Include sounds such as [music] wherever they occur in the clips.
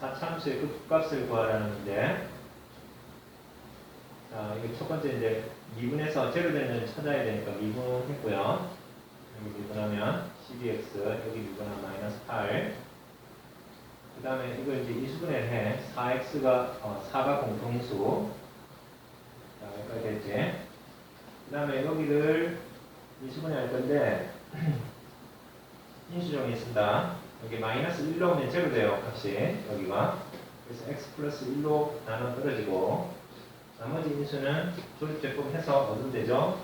사참수의 극값을 구하라는 문제. 자, 이게 첫 번째 이제 미분에서 제로 되는 찾아야 되니까 미분했고요. 여기 미분하면 12x, 여기 미분하면 마이너스 8. 그 다음에 이걸 이제 이수분해 해. 4x가, 어, 4가 공통수. 자, 여기까지 됐지. 그 다음에 여기를 이수분해 할 건데, [clears throat] 인수정이 있습니다. 여기 마이너스 1로 오면 제로 돼요, 값이. 여기가. 그래서 x 플러스 1로 나눠 떨어지고, 나머지 인수는 조립제법 해서 얻으면 되죠.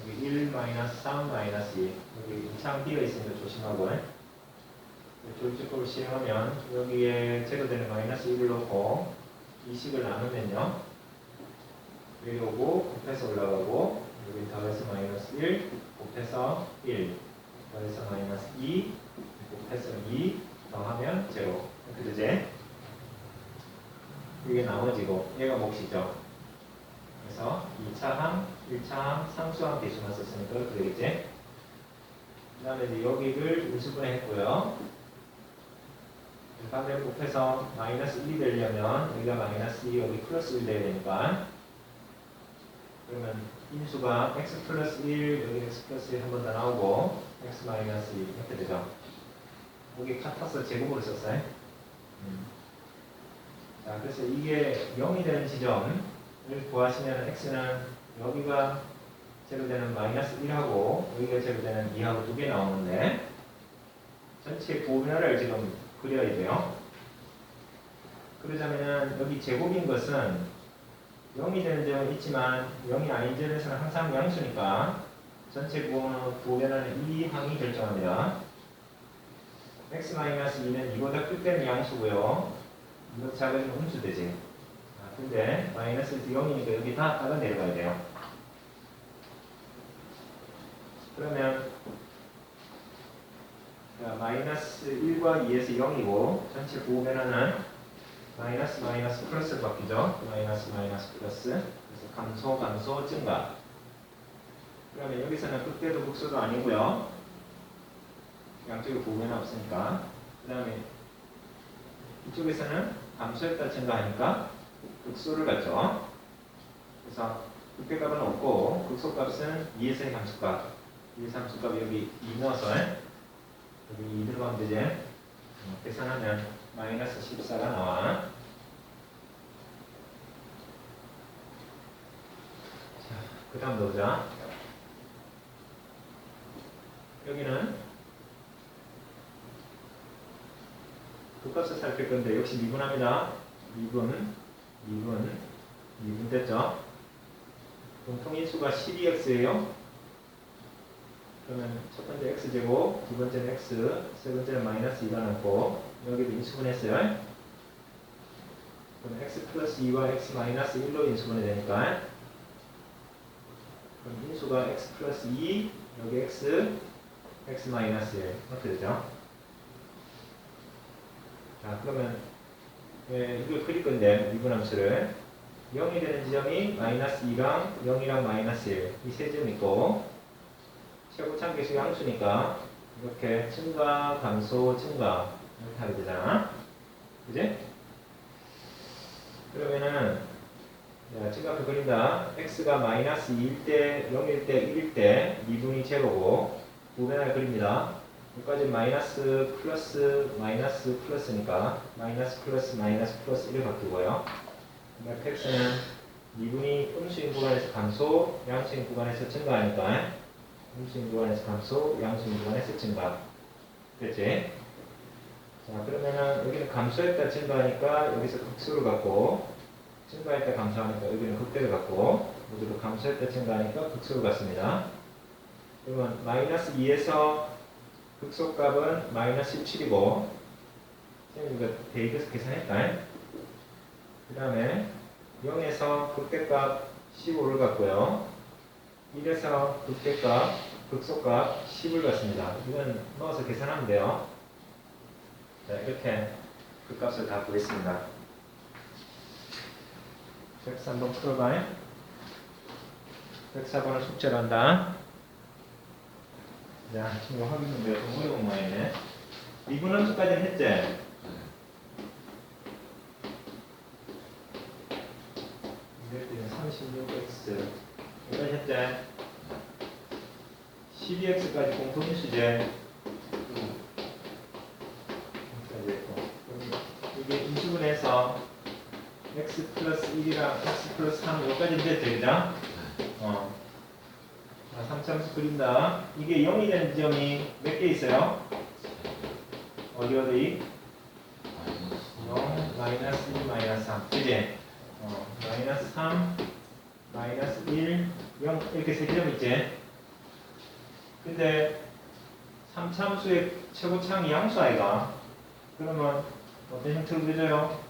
여기 1 마이너스 3 마이너스 2. 여기 임상 B가 있으니까 조심하고. 조립제법을 시행하면 여기에 제로되는 마이너스 1을 넣고 이 식을 나누면요. 여기 오고 곱해서 올라가고 여기 더해서 마이너스 1 곱해서 1 더해서 마이너스 2 곱해서 2 더하면 제로 이렇게? 이게 나머지고 얘가 몫이죠. 그래서 2차항, 1차항, 상수항 대수만 썼으니까 그렇게 되겠지? 그 다음에 이제 여기를 인수분해 했고요. 반대로 곱해서 마이너스 1이 되려면 여기가 마이너스 2, 여기 플러스 1 돼야 되니까 그러면 인수가 x 플러스 1, 여기 x 플러스 1 한 번 더 나오고 x 마이너스 2 이렇게 되죠. 여기 같아서 제곱으로 썼어요. 음. 자, 그래서 이게 0이 되는 지점을 구하시면 x는 여기가 제로되는 마이너스 1하고 여기가 제로되는 2하고 두 개 나오는데 전체 보면을 지금 그려야 돼요. 그러자면은 여기 제곱인 것은 0이 되는 점은 있지만 0이 아닌 점에서는 항상 양수니까 전체 부호변화는 2항이 결정합니다. x-2는 이보다 클 때는 양수고요. 이거 작으면 음수 되지. 아, 근데 마이너스 0이니까 여기 다 따라 내려가야 돼요. 그러면 자, 마이너스 1과 2에서 0이고 전체 부호변화는 마이너스 마이너스 플러스로 바뀌죠. 마이너스 마이너스 플러스 그래서 감소 감소 증가 그러면 여기서는 극대도 극소도 아니고요. 양쪽에 부호변화 없으니까 그 다음에 이쪽에서는 감소했다 증가하니까 극소를 갖죠. 그래서 극대값은 없고 극소값은 2에서의 함수값 2에서 함수값 여기 2 넣어서 여기 2 들어가면 되지. 어, 계산하면 마이너스 14가 나와. 자, 그 다음 넣자. 여기는 그 값을 살필 건데 역시 미분합니다. 미분, 미분, 미분 됐죠? 공통인수가 12x예요. 그러면 첫 번째 x제곱, 두 번째는 x, 세 번째는 마이너스 2가 남고 여기도 인수분했어요. 그럼 x 플러스 2와 x 마이너스 1로 인수분해 되니까 그럼 인수가 x 플러스 2, 여기 x, x 마이너스 1 이렇게 되죠. 자 그러면 예, 이걸 그릴 건데 미분함수를 0이 되는 지점이 마이너스 2랑 0이랑 마이너스 1 이 세점 있고 최고 참 계수 양수니까 이렇게 증가, 감소, 증가 이렇게 하게 되잖아. 그지? 그러면은 자, 증가표 그린다. x가 마이너스 2일 때, 0일 때, 1일 때 미분이 제로고 부변을 그립니다. 여기까지 마이너스 플러스 마이너스 플러스니까 마이너스 플러스 마이너스 플러스 1을 바뀌고요. x는 미분이 음수인 구간에서 감소, 양수인 구간에서 증가하니까 음수인 구간에서 감소, 양수인 구간에서 증가. 됐지? 자, 그러면은 여기는 감소했다 증가하니까 여기서 극수를 갖고 증가했다 감소하니까 여기는 극대를 갖고 모두로 감소했다 증가하니까 극수를 갖습니다. 그러면 마이너스 2에서 극소값은 마이너스 17이고 선생님 이거 대입해서 계산했다. 그 다음에 0에서 극대값 15를 갖고요. 1에서 극대값, 극소값 10을 갖습니다. 이건 넣어서 계산하면 돼요. 자, 이렇게 그 값을 다 구했습니다. 103번 풀어봐요. 104번을 숙제로 한다. 자, 지금 확인 문제가 좀 어려운 모양이네. 미분 함수까지는 했지? 이럴 때는 36x 여기까지 했지? 12x까지 공통인수제 여기까지 했고 그럼 이게 인수분 해서 x 플러스 1이랑 x 플러스 3 여기까지 됐죠, 그죠? 어. 자, 3차함수 그린다. 이게 0이 되는 지점이 몇 개 있어요? 어디 어디? 0, 마이너스 1, 마이너스 3. 그지? 어, 마이너스 3, 마이너스 1, 0 이렇게 세 지점 있지? 근데 3차함수의 최고창이 양수 아이가? 그러면 어떤 형태로 그려져요?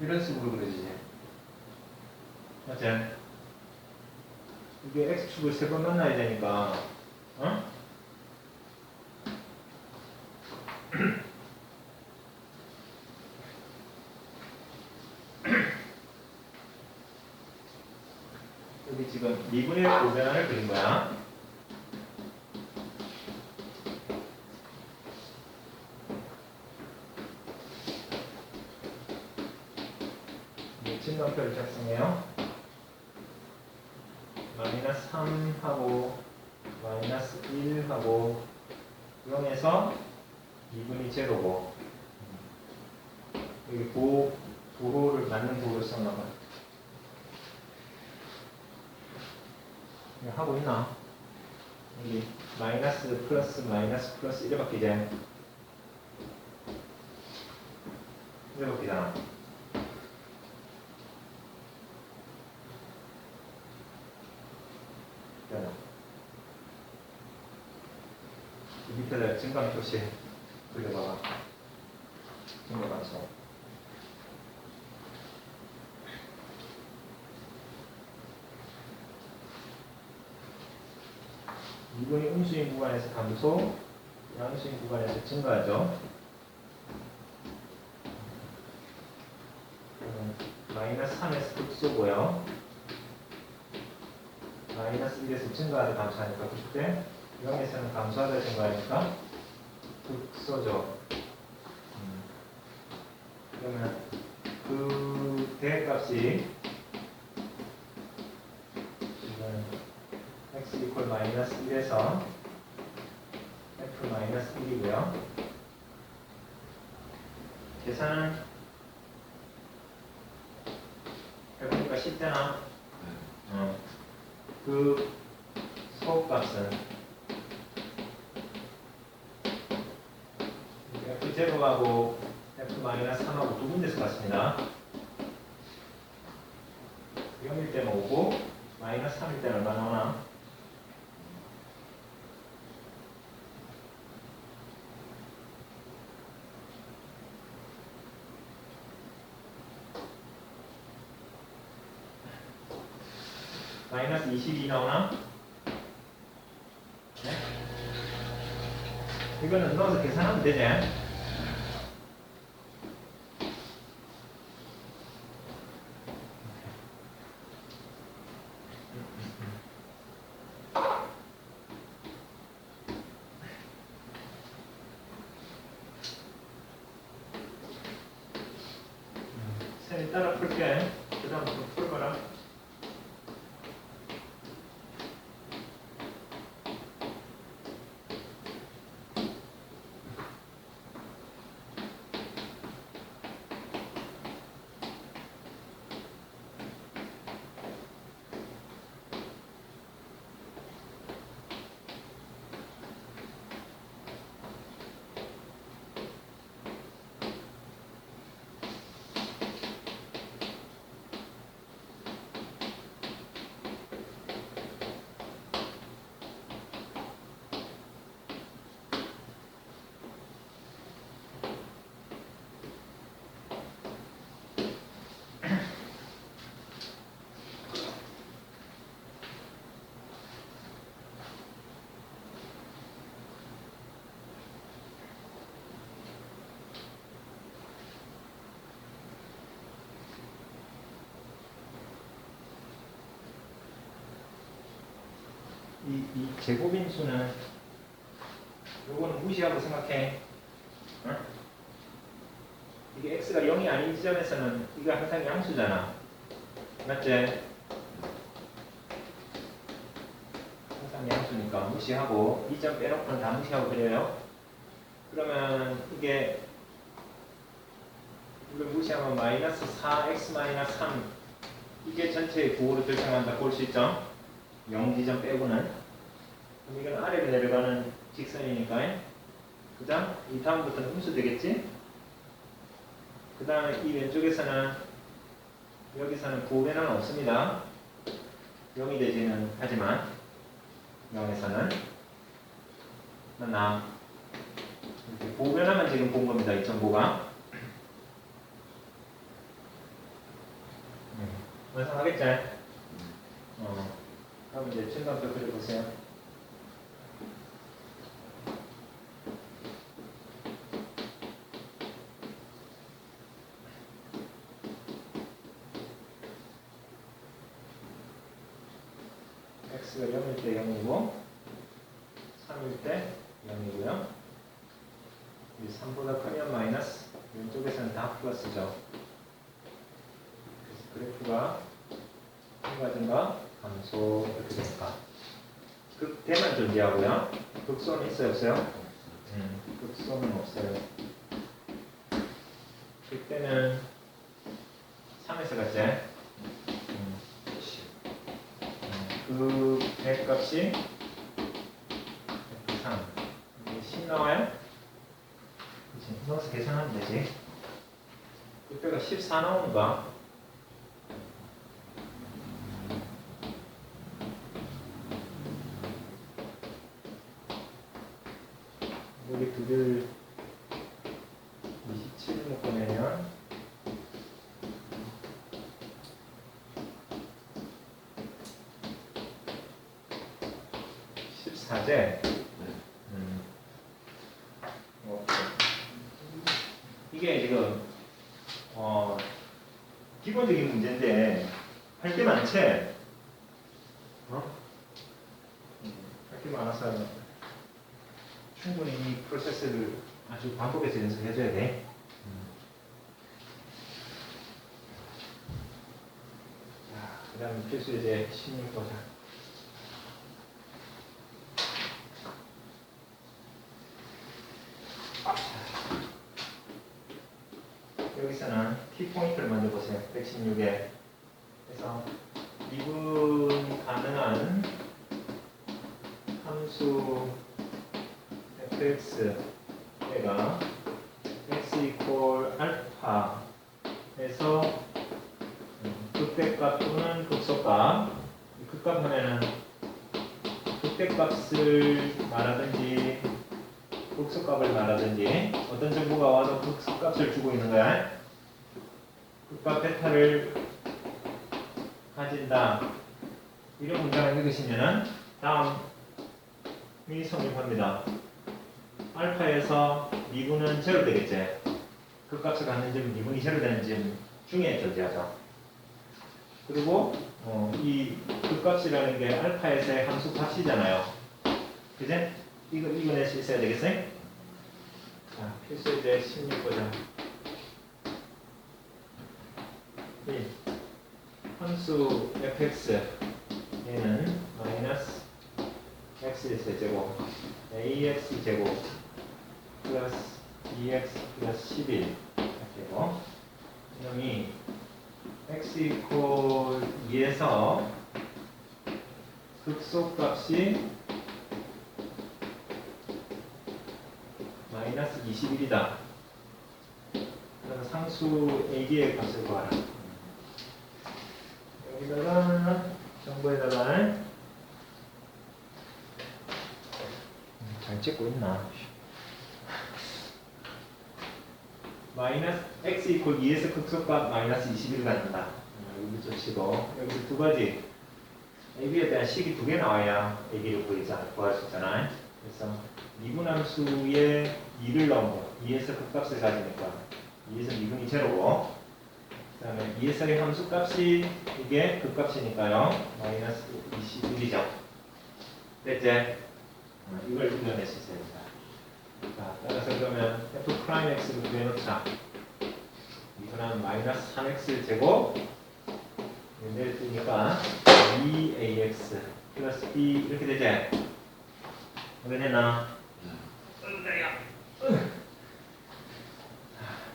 이런 식으로 그려지지. 맞지? 이게 x축을 세 번 만나야 되니까 어? [clears throat] 여기 지금 미분의 고변환을 그린 거야. 하고 마이너스 1 하고 0에서 2분이 제로고 여기 보, 도로를 맞는 도로를 썼나봐 하고 있나? 여기 마이너스 플러스 마이너스 플러스 이래 바뀌지? 이래 바뀌잖아 되나? 이 밑에다 증강 표시 그려봐봐. 증강 완성. 이분이 음수인 구간에서 감소, 양수인 구간에서 증가하죠. 마이너스 3에서 극소고요. 마이너스 1에서 증가하다 감소하니까 그 때 0에서는 감소하다 증가하니까 극소죠. 음. 그러면 그 대값이 지금 x 이퀄 마이너스 1에서 f 마이너스 1이고요. 계산은 해보니까 쉽잖아. 어. 그 소값은 f 제로하고 f 마이너스 3하고 두 군데서 같습니다. 0일 때는 5고 마이너스 3일 때는 얼마 나오나? 마이너스 22 나오나? 네? 이거는 넣어서 계산하면 되지? 이, 이 제곱인수는 요거는 무시하고 생각해. 어? 이게 x가 0이 아닌 지점에서는 이거 항상 양수잖아. 맞지? 항상 양수니까 무시하고 이 점 빼놓고는 다 무시하고 그래요. 그러면 이게 이걸 무시하면 마이너스 4x 마이너스 3 이게 전체의 부호로 결정한다 볼 수 있죠? 0 지점 빼고는 그럼 이건 아래로 내려가는 직선이니까 그 다음 이 다음부터는 음수 되겠지? 그 다음에 이 왼쪽에서는 여기서는 부호변화는 없습니다 0이 되지는 하지만 0에서는 만나 이렇게 부호변화만 지금 본 겁니다 이 정보가 완성하겠지? 어. 그럼 이제 칠감표 그려보세요. x가 0일 때 0이고 3일 때 0이고요. 이 3보다 크면 마이너스 왼쪽에서는 다 플러스죠. 그래서 그래프가 감소 이렇게 됩니까? 극대만 존재하고요. 극소는 있어요 없어요? 음, 극소는 없어요. 극대는 3에서 갔지? 음, 음, 그 대값이 3 이게 10 나와요? 그치? 넣어서 계산하면 되지. 그때가 14 나오는가? 여기 두들 27을 묶어내면 (14제) 음. 오케이. 이게 지금 어 기본적인 문제인데 할 게 많지 어? 음, 할게 많아서 충분히 이 프로세스를 아주 반복해서 연습해줘야 돼. 자, 그 다음에 필수 이제 16 보자. 그래서 미분이 가능한 함수 fx 얘가 x equal 알파에서 음, 극대값 또는 극소값 극값 하면은 극대값을 말하든지 극소값을 말하든지 어떤 정보가 와도 극소값을 주고 있는 거야? 극값 베타를 가진다 이런 문장을 읽으시면은 다음 이 성립합니다 알파에서 미분은 제로 되겠지. 그 값을 갖는 점, 미분이 제로 되는 점 중에 존재하죠. 그리고 어, 이그 값이라는 게 알파에서의 함수 값이잖아요. 그제? 이거 이거 낼수 있어야 되겠어요? 자, 필수 이제 16 보자. 이 함수 fx 얘는 마이너스 x 세제곱 ax 제곱 플러스 2x 플러스 11 이렇게고 이놈이 x 이퀄 2에서 극소값이 마이너스 21이다. 그럼 상수 AD의 값을 구하라. 여기다가 정보에다가 음, 잘 찍고 있나? 마이너스 x 이퀄 2에서 극소값 마이너스 21을 갖는다. 여기 붙이고 여기서 두 가지 AB에 대한 식이 두 개 나와야 AB를 구하자, 구할 수 있잖아. 그래서 미분함수에 2를 넣은 거 2에서 극값을 가지니까 2에서 미분이 제로고 그 다음에 2에서의 함수 값이 이게 극값이니까요. 마이너스 21이죠. 됐지? 어, 이걸 있어야 된다. 자, 따라서 그러면 f 프라임 x를 구해놓자. 이거는 마이너스 3x 제곱 내려뜨니까 2ax 플러스 b 이렇게 되지? 어떻게 되나?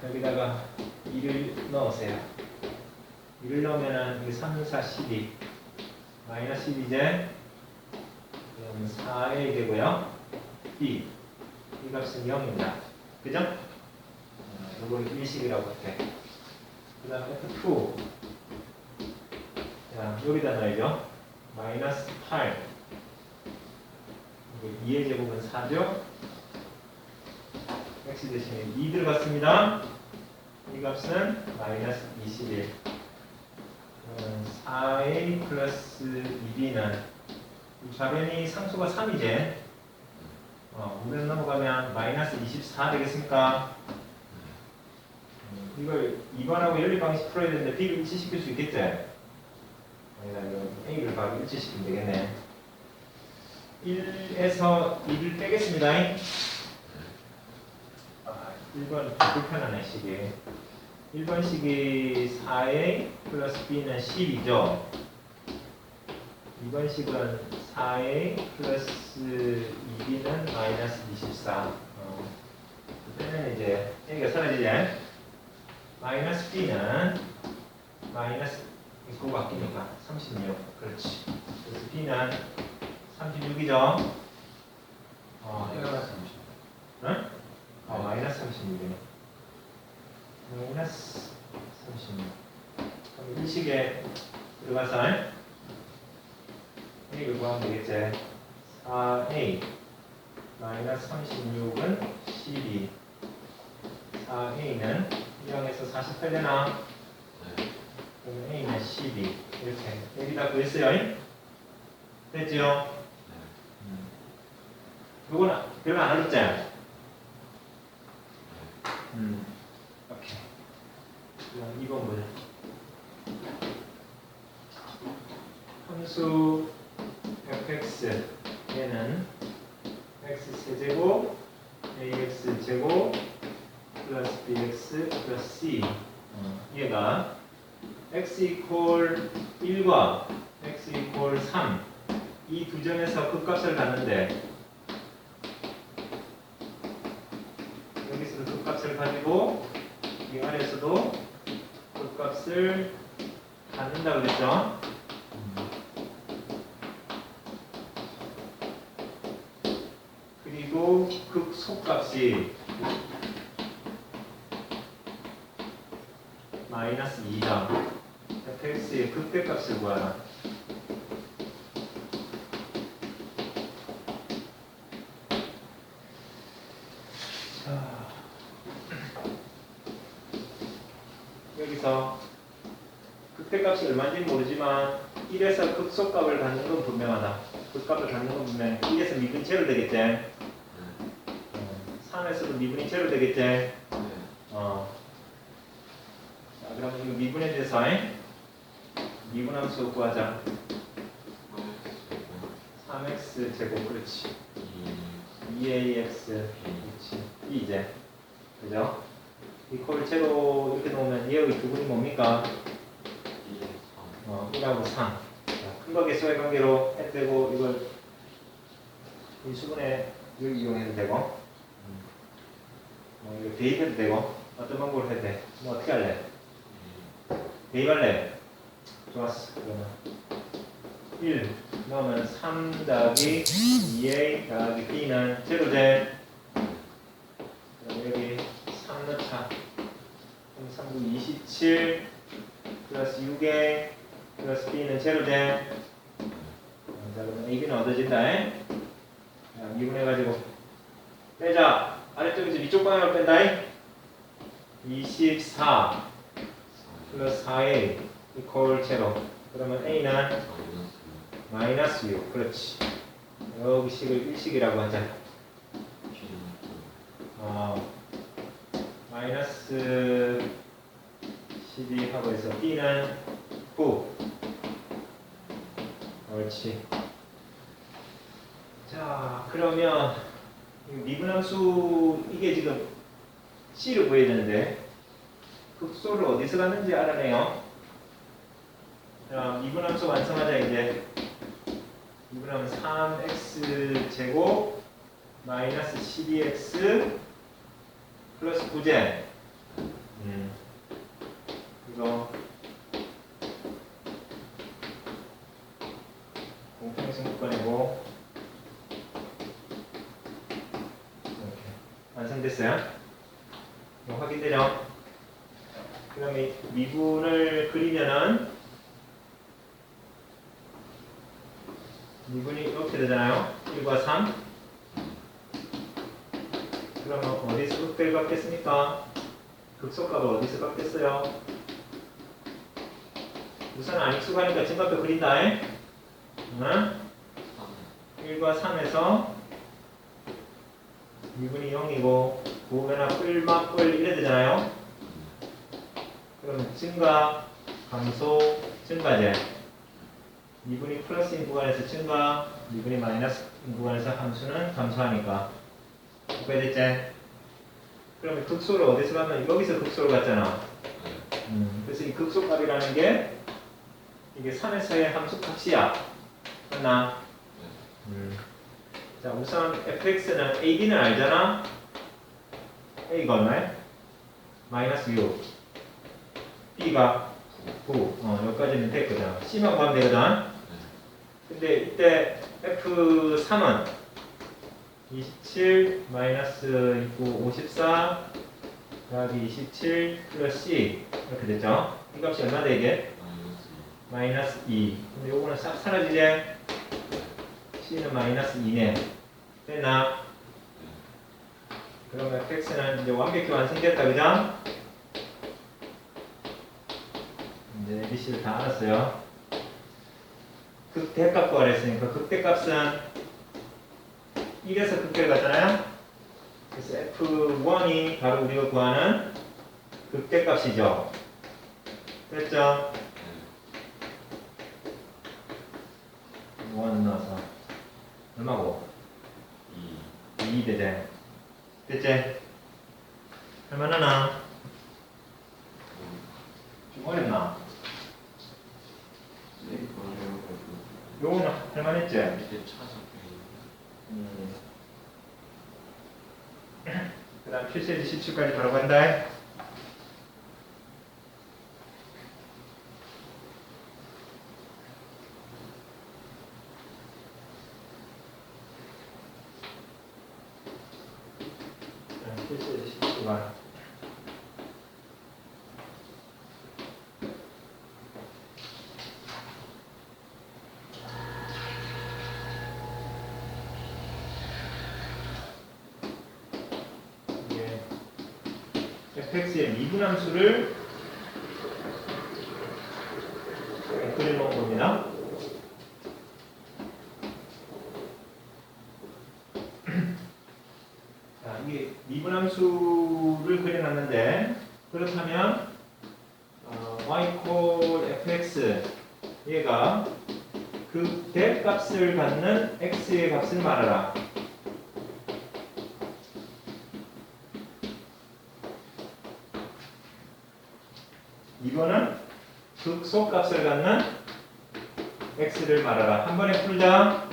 여기다가 2를 넣으세요. 2를 넣으면은 이게 3, 4, 12 마이너스 12이제 그럼 4a 되고요. b 이 값은 0입니다. 그죠? 어, 이걸 일식이라고 할게. 그 다음에 F2 자 여기다 넣어야죠. 마이너스 8 이게 2의 제곱은 4죠? X 대신에 2 들어갔습니다. 이 값은 마이너스 21 그러면 4a 플러스 2b는 좌변이 상수가 3이제 어, 우변 넘어가면 마이너스 24 되겠습니까? 음, 이걸 2번하고 연립 방식 풀어야 되는데 b를 일치시킬 수 있겠지? 아니다 이거 a를 바로 일치시키면 되겠네 1에서 2를 빼겠습니다 아, 1번 불편하네 식이 1번 식이 4a 플러스 b는 10이죠 2번 식은 4a 플러스 2b는 마이너스 24 어. 그때는 이제 a가 사라지지 마이너스 b는 마이너스 이거 바뀌니까 36 그렇지 그래서 b는 36이죠 어, 마이너스 30. 응? 어, 마이너스 36이네. 마이너스 36. 그럼 이 식에 들어가서 A를 구하면 되겠지. 4A 마이너스 36은 12. 4A는 0에서 48 되나? 네. 그럼 A는 12. 이렇게. 여기다 구했어요. 음. 요거는 별로 안 어렵지? 음. 오케이. 그럼 이번 문. 함수 fx 얘는 x 세제곱 ax 제곱 플러스 bx 플러스 c 어, 얘가 x 이퀄 1과 x 이퀄 3 이 두 점에서 극값을 갖는데 여기서도 극값을 가지고 이 아래에서도 극값을 갖는다 그랬죠? 그리고 극속값이 마이너스 2점 fx의 극대값을 구하라 자, 여기서 극대값이 얼마인지 모르지만 1에서 극속값을 갖는 건 분명하다. 극값을 갖는 건 분명해. 1에서 미분 제로 되겠지? 네. 3에서도 미분이 제로 되겠지? 네. 어. 자, 그럼 이거 미분에 대해서 에? 미분함수 구하자. 3x 제곱 그렇지. 2ax 그렇지. 이 이제 그죠? 이퀄 제로 이렇게 놓으면 얘의 뭡니까? 어, 1하고 3. 큰거 개수의 관계로 해 빼고 이걸 인수분해 여기 이용해도 되고 어, 이거 대입해도 되고 어떤 방법으로 해도 돼? 뭐 어떻게 할래? 대입할래? 좋았어. 그러면 1 넣으면 3 더하기 2a 더하기 b는 제로 돼. 그럼 여기 3 넣자. 그럼 3 9 27 플러스 6a 플러스 b는 제로 돼. 어, 자 그러면 ab는 얻어진다. 에? 자, 미분해가지고 빼자. 아래쪽에서 위쪽 방향으로 뺀다. 에? 24 플러스 4a 이퀄 제로. 그러면 a는 마이너스 6. 그렇지. 여기 식을 1식이라고 하자. 어, 마이너스 12 하고 해서 b는 9. 옳지. 자, 그러면 이 미분함수 이게 지금 C를 구해야 되는데 극소를 어디서 갔는지 알아내요. 자, 미분함수 완성하자 이제. 미분하면 3x 제곱 마이너스 12x 플러스 9제. 음. 이거 공통승부권이고 이렇게 완성됐어요. 이거 확인되죠? 그 다음에 미분을 그리면은 미분이 이렇게 되잖아요. 1과 3. 그러면 어디서 극대를 갖겠습니까? 극소값을 어디서 갖겠어요? 우선 안익수가니까 증가표 그린다. 잉? 응? 1과 3에서 미분이 0이고 구분이나 뿔막 뿔 이래 되잖아요. 그러면 증가, 감소, 증가제. 미분이 플러스인 구간에서 증가, 미분이 마이너스인 구간에서 함수는 감소하니까. 이해됐지? 그러면 극소를 어디서 가면 여기서 극소를 갔잖아. 음, 그래서 이 극소값이라는 게 이게 3에서의 함수 값이야. 맞나? 음. 자, 우선 fx는 ab는 알잖아? A가 얼마야? 마이너스 6. b가 9. 어, 여기까지는 됐거든. c만 구하면 되거든. 근데 이때 f3은 27 마이너스 9, 54 더하기 27 플러스 c 이렇게 됐죠? 이 값이 얼마 되게? 마이너스 2. 근데 요거는 싹 사라지지? c는 마이너스 2네. 됐나? 그러면 fx는 이제 완벽히 완성됐다, 그죠? 이제 ABC를 다 알았어요. 극대값 구하랬으니까 극대값은 1에서 극대를 갔잖아요? 그래서 f1이 바로 우리가 구하는 극대값이죠. 됐죠? 1 넣어서 얼마고? 2 되지? 됐지? 할만하나? 좀 어렵나? 요거는 할만했지? 음. 그 다음 필수에지 17까지 바로 간다. 필수에지 17번. 이게 fx의 미분함수를 그려놓은 겁니다. 자, 이게 미분함수를 그려놨는데 그렇다면 어, y equal fx 얘가 그 대 값을 갖는 x의 값을 말하라. 이거는 극소값을 갖는 x를 말하라. 한 번에 풀자.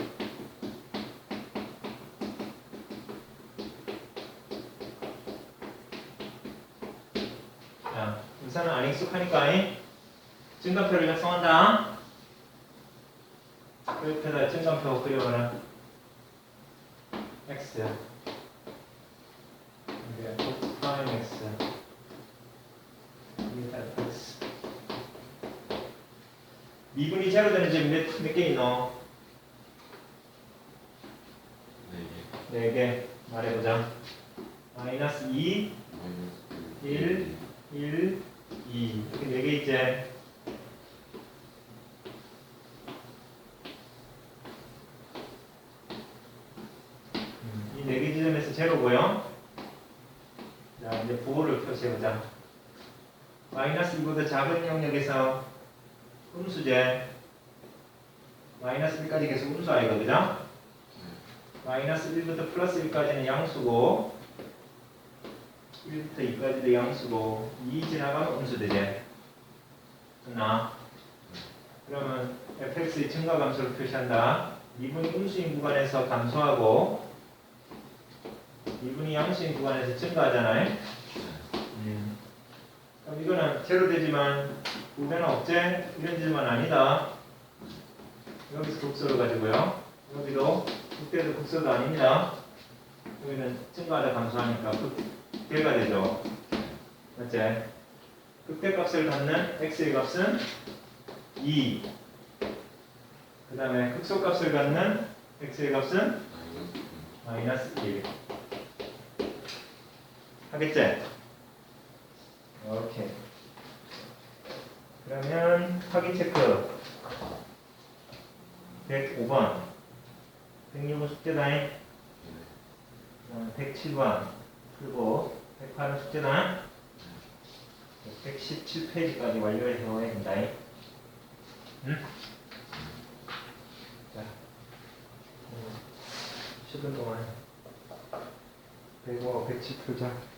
자, 우선은 안 익숙하니까 이 증가표를 작성한다. 그래프에다 증가표 그려봐라. x 이게 f 프라임 x 이게 fx 미분이 제로 되는 집 몇, 몇 개 있노? 네 개 말해보자 마이너스 2, 1, 1, 2 이렇게 네 개 있지? 이 네 개 지점에서 제로고요 자 이제 부호를 표시해보자. 마이너스 2보다 작은 영역에서 음수제. 마이너스 1까지 계속 음수 아이가 그죠? 마이너스 1부터 플러스 1까지는 양수고 1부터 2까지도 양수고 2 지나가면 음수 되지 됐나? 그러면 fx의 증가 감소를 표시한다. 2분이 음수인 구간에서 감소하고 2분이 양수인 구간에서 증가하잖아요. 음. 그럼 이거는 제로 되지만 우변은 억제 이런 지점은 아니다. 여기서 극소를 가지고요. 여기도 극대도 극소도 아닙니다. 여기는 증가하다 감소하니까 극대가 되죠. 맞지? 극대값을 갖는 x의 값은 2 그 다음에 극소값을 갖는 x의 값은 마이너스 1 하겠지? 오케이. 그러면 확인 체크. 105번. 106은 숙제다잉. 107번. 그리고 108은 숙제다 117페이지까지 완료해서 된다잉. 응? 자. 10분 동안. 105, 107 풀자